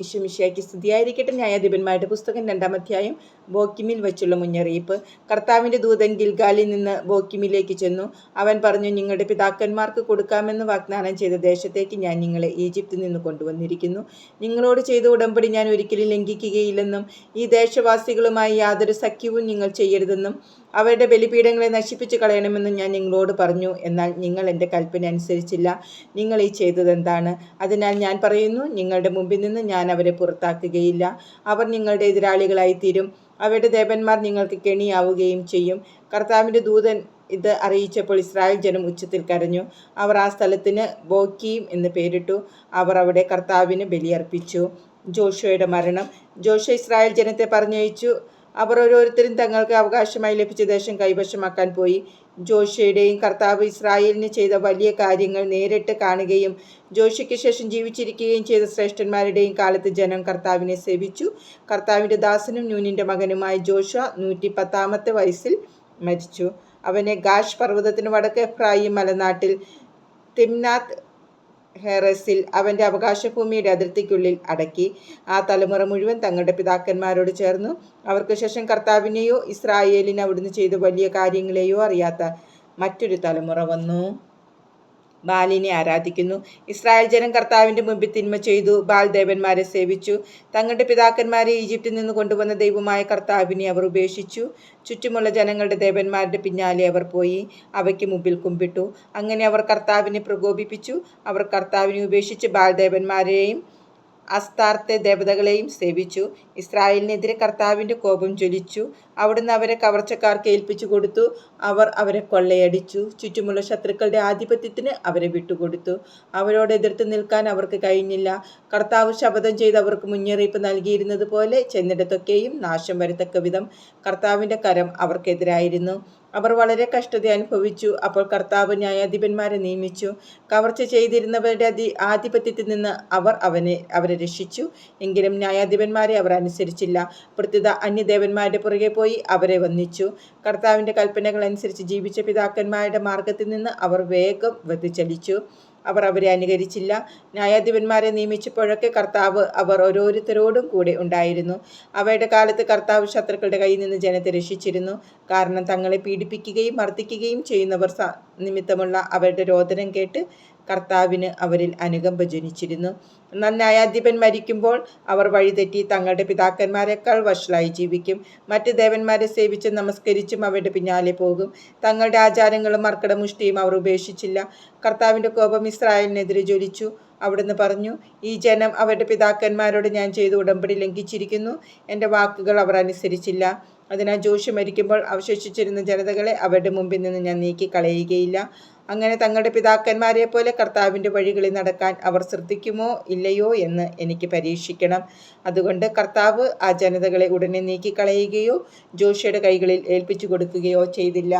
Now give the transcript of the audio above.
ഇഷുമിഷയ്ക്ക് സ്തുതിയായിരിക്കട്ടെ. ന്യായാധിപന്മാരുടെ പുസ്തകം രണ്ടാം അധ്യായം ബോക്കിമിൽ വച്ചുള്ള മുന്നറിയിപ്പ്. കർത്താവിന്റെ ദൂതൻ ഗിൽഗാലിൽ നിന്ന് ബോക്കിമിലേക്ക് ചെന്നു. അവൻ പറഞ്ഞു നിങ്ങളുടെ പിതാക്കന്മാർക്ക് കൊടുക്കാമെന്ന് വാഗ്ദാനം ചെയ്ത ദേശത്തേക്ക് ഞാൻ നിങ്ങളെ ഈജിപ്തിൽ നിന്ന് കൊണ്ടുവന്നിരിക്കുന്നു. നിങ്ങളോട് ചെയ്ത ഉടമ്പടി ഞാൻ ഒരിക്കലും ലംഘിക്കുകയില്ലെന്നും ഈ ദേശവാസികളുമായി യാതൊരു സഖ്യവും നിങ്ങൾ ചെയ്യരുതെന്നും അവരുടെ ബലിപീഠങ്ങളെ നശിപ്പിച്ചു കളയണമെന്നും ഞാൻ നിങ്ങളോട് പറഞ്ഞു. എന്നാൽ നിങ്ങൾ എന്റെ കൽപ്പന അനുസരിച്ചില്ല. നിങ്ങൾ ഈ ചെയ്തതെന്താണ് അതിനാൽ ഞാൻ പറയുന്നു നിങ്ങളുടെ മുമ്പിൽ നിന്ന് ഞാൻ അവരെ പുറത്താക്കുകയില്ല. അവർ നിങ്ങളുടെ എതിരാളികളായി തീരും അവരുടെ ദേവന്മാർ നിങ്ങൾക്ക് കെണിയാവുകയും ചെയ്യും. കർത്താവിന്റെ ദൂതൻ ഇത് അറിയിച്ചപ്പോൾ ഇസ്രായേൽ ജനം ഉച്ചത്തിൽ കരഞ്ഞു. അവർ ആ സ്ഥലത്തിന് ബോക്കീം എന്ന് പേരിട്ടു. അവർ അവിടെ കർത്താവിന് ബലിയർപ്പിച്ചു. ജോഷയുടെ മരണം. ജോഷ ഇസ്രായേൽ ജനത്തെ പറഞ്ഞയച്ചു. അവർ ഓരോരുത്തരും തങ്ങൾക്ക് അവകാശമായി ലഭിച്ച ദേശം കൈവശമാക്കാൻ പോയി. ജോഷിയുടെയും കർത്താവ് ഇസ്രായേലിന് ചെയ്ത വലിയ കാര്യങ്ങൾ നേരിട്ട് കാണുകയും ജോഷിക്ക് ശേഷം ജീവിച്ചിരിക്കുകയും ചെയ്ത ശ്രേഷ്ഠന്മാരുടെയും കാലത്ത് ജനം കർത്താവിനെ സേവിച്ചു. കർത്താവിന്റെ ദാസനും ന്യൂനിന്റെ മകനുമായ ജോഷ നൂറ്റി പത്താമത്തെ വയസ്സിൽ മരിച്ചു. അവനെ ഗാഷ് പർവതത്തിന് വടക്ക് എഫ്രായി മലനാട്ടിൽ തിംനാഥ് ഹെറസിൽ അവന്റെ അവകാശഭൂമിയുടെ അതിർത്തിക്കുള്ളിൽ അടക്കി. ആ തലമുറ മുഴുവൻ തങ്ങളുടെ പിതാക്കന്മാരോട് ചേർന്നു. അവർക്ക് ശേഷം കർത്താവിനെയോ ഇസ്രായേലിന് അവിടുന്ന് ചെയ്ത വലിയ കാര്യങ്ങളെയോ അറിയാത്ത മറ്റൊരു തലമുറ വന്നു. ബാലിനെ ആരാധിക്കുന്നു. ഇസ്രായേൽ ജനം കർത്താവിന്റെ മുമ്പിൽ തിന്മ ചെയ്തു ബാൽ ദേവന്മാരെ സേവിച്ചു. തങ്ങളുടെ പിതാക്കന്മാരെ ഈജിപ്തിൽ നിന്ന് കൊണ്ടുവന്ന ദൈവമായ കർത്താവിനെ അവർ ഉപേക്ഷിച്ചു. ചുറ്റുമുള്ള ജനങ്ങളുടെ ദേവന്മാരുടെ പിന്നാലെ അവർ പോയി അവയ്ക്ക് മുമ്പിൽ കുമ്പിട്ടു. അങ്ങനെ അവർ കർത്താവിനെ പ്രകോപിപ്പിച്ചു. അവർ കർത്താവിനെ ഉപേക്ഷിച്ച് ബാൽ ദേവന്മാരെയും അസ്താർത്തെ ദേവതകളെയും സേവിച്ചു. ഇസ്രായേലിനെതിരെ കർത്താവിന്റെ കോപം ജ്വലിച്ചു. അവിടുന്ന് അവരെ കവർച്ചക്കാർക്ക് ഏൽപ്പിച്ചു കൊടുത്തു. അവർ അവരെ കൊള്ളയടിച്ചു. ചുറ്റുമുള്ള ശത്രുക്കളുടെ ആധിപത്യത്തിന് അവരെ വിട്ടുകൊടുത്തു. അവരോട് എതിർത്ത് നിൽക്കാൻ അവർക്ക് കഴിഞ്ഞില്ല. കർത്താവ് ശപഥം ചെയ്ത് അവർക്ക് മുന്നറിയിപ്പ് നൽകിയിരുന്നത് പോലെ ചെന്നിടത്തൊക്കെയും നാശം വരത്തക്ക വിധം കർത്താവിന്റെ കരം അവർക്കെതിരായിരുന്നു. അവർ വളരെ കഷ്ടത അനുഭവിച്ചു. അപ്പോൾ കർത്താവ് ന്യായാധിപന്മാരെ നിയമിച്ചു. കവർച്ച ചെയ്തിരുന്നവരുടെ അതി ആധിപത്യത്തിൽ നിന്ന് അവർ അവനെ അവരെ രക്ഷിച്ചു. എങ്കിലും ന്യായാധിപന്മാരെ അവർ അനുസരിച്ചില്ല. പ്രത്യുത അന്യദേവന്മാരുടെ പുറകെ പോയി അവരെ വന്നിച്ചു കർത്താവിന്റെ കൽപ്പനകൾ അനുസരിച്ച് ജീവിച്ച പിതാക്കന്മാരുടെ മാർഗത്തിൽ നിന്ന് അവർ വേഗം വ്യതിചലിച്ചു അവർ അവരെ അനുകരിച്ചില്ല. ന്യായാധിപന്മാരെ നിയമിച്ചപ്പോഴൊക്കെ കർത്താവ് അവർ ഓരോരുത്തരോടും കൂടെ ഉണ്ടായിരുന്നു. അവയുടെ കാലത്ത് കർത്താവ് ശത്രുക്കളുടെ കയ്യിൽ നിന്ന് ജനത്തെ രക്ഷിച്ചിരുന്നു. കാരണം തങ്ങളെ പീഡിപ്പിക്കുകയും മർദ്ദിക്കുകയും ചെയ്യുന്നവർ നിമിത്തമുള്ള അവരുടെ രോദനം കേട്ട് കർത്താവിന് അവരിൽ അനുകമ്പ ജനിച്ചിരുന്നു. എന്നാൽ ന്യായാധിപൻ മരിക്കുമ്പോൾ അവർ വഴിതെറ്റി തങ്ങളുടെ പിതാക്കന്മാരെക്കാൾ വഷളായി ജീവിക്കും. മറ്റ് ദേവന്മാരെ സേവിച്ച് നമസ്കരിച്ചും അവരുടെ പിന്നാലെ പോകും. തങ്ങളുടെ ആചാരങ്ങളും മർക്കടമുഷ്ടിയും അവർ ഉപേക്ഷിച്ചില്ല. കർത്താവിന്റെ കോപം ഇസ്രായേലിനെതിരെ ജ്വലിച്ചു. അവിടുന്ന് പറഞ്ഞു ഈ ജനം അവരുടെ പിതാക്കന്മാരോട് ഞാൻ ചെയ്ത ഉടമ്പടി ലംഘിച്ചിരിക്കുന്നു. എന്റെ വാക്കുകൾ അവർ അനുസരിച്ചില്ല. അതിനാൽ ജോഷി മരിക്കുമ്പോൾ അവശേഷിച്ചിരുന്ന ജനതകളെ അവരുടെ മുമ്പിൽ നിന്ന് ഞാൻ നീക്കിക്കളയുകയില്ല. അങ്ങനെ തങ്ങളുടെ പിതാക്കന്മാരെ പോലെ കർത്താവിന്റെ വഴികളിൽ നടക്കാൻ അവർ ശ്രദ്ധിക്കുമോ ഇല്ലയോ എന്ന് എനിക്ക് പരീക്ഷിക്കണം. അതുകൊണ്ട് കർത്താവ് ആ ജനതകളെ ഉടനെ നീക്കിക്കളയുകയോ ജോഷിയുടെ കൈകളിൽ ഏൽപ്പിച്ചു കൊടുക്കുകയോ ചെയ്തില്ല.